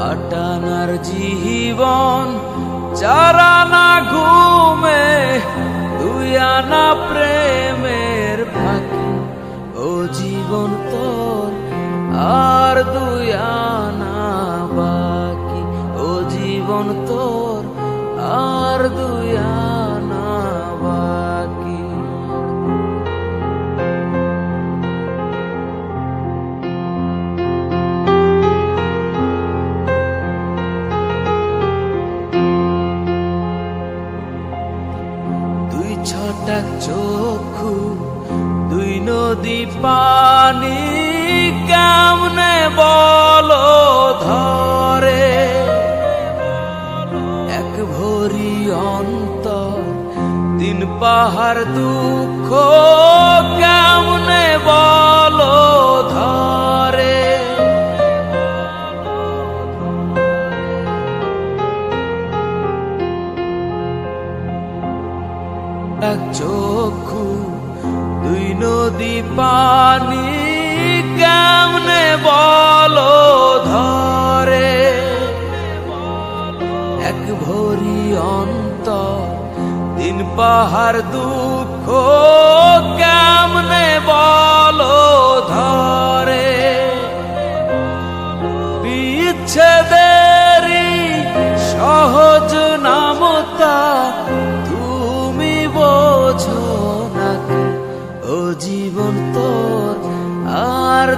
আটানার জীবন চারানা ঘুমে, দুই আনা প্রেমের ফাঁকি। ও জীবন তোর, আর দুয়ানা বাকি। ও জীবন তোর, আর দুই ছটাক চক্ষু দুই নদী পানি কেমনে বল ধরে? এক ভরি অন্ত দিন পাহাড় দুঃখ কেমনে বলো এক চক্ষু, দুই নদী পানি কেমনে বলো ধরে? এক ভরি অন্তর দিন পাহাড় দুঃখ কেমনে বলো ধরে?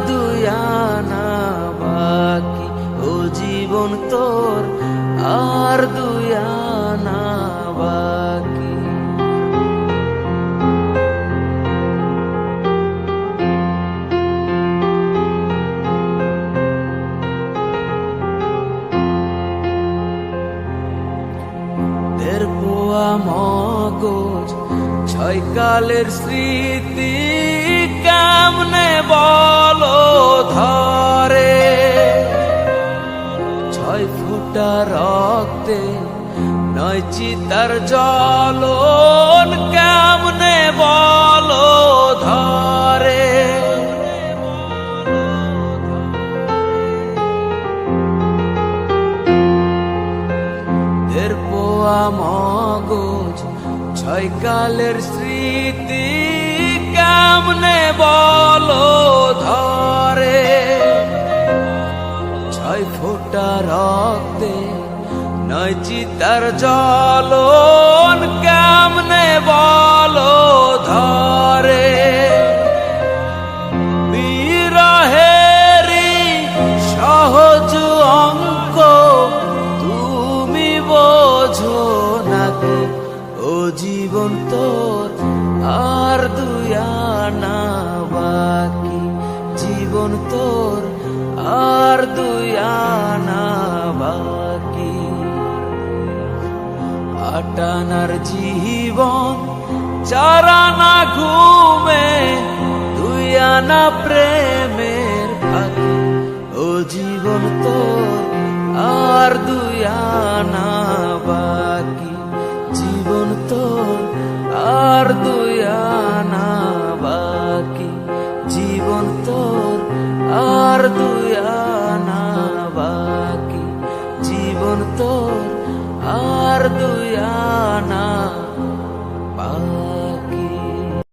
দুই আনা বাকি। ও জীবন তোর আর দুই আনা বাকি। দেড় পোয়া মগজ ছয় কালের স্মৃতি কেমনে বলো? নয় চিতার জলন কেমনে বলো ধরে? পোয়া মগজ ছয় কালের স্মৃতি কেমনে বলো চিতার জলন কেমনে বলো ধরে? বিরহেরি সহজ অঙ্ক তুমি বোঝো নাকি? ও জীবন তোর আর দুই আনা বাকি। জীবন তোর আর দুয়ানা বাকি। কাটানার জীবন, চারানা ঘুমে তুই আনা প্রেমের ফাঁকে। ও জীবন তো আর দুই আনা বাকি। জীবন তো আর দুই আনা বাকি। জীবন তো আর দুই আনা বাকি। জীবন তোর আর দুয়ানা পা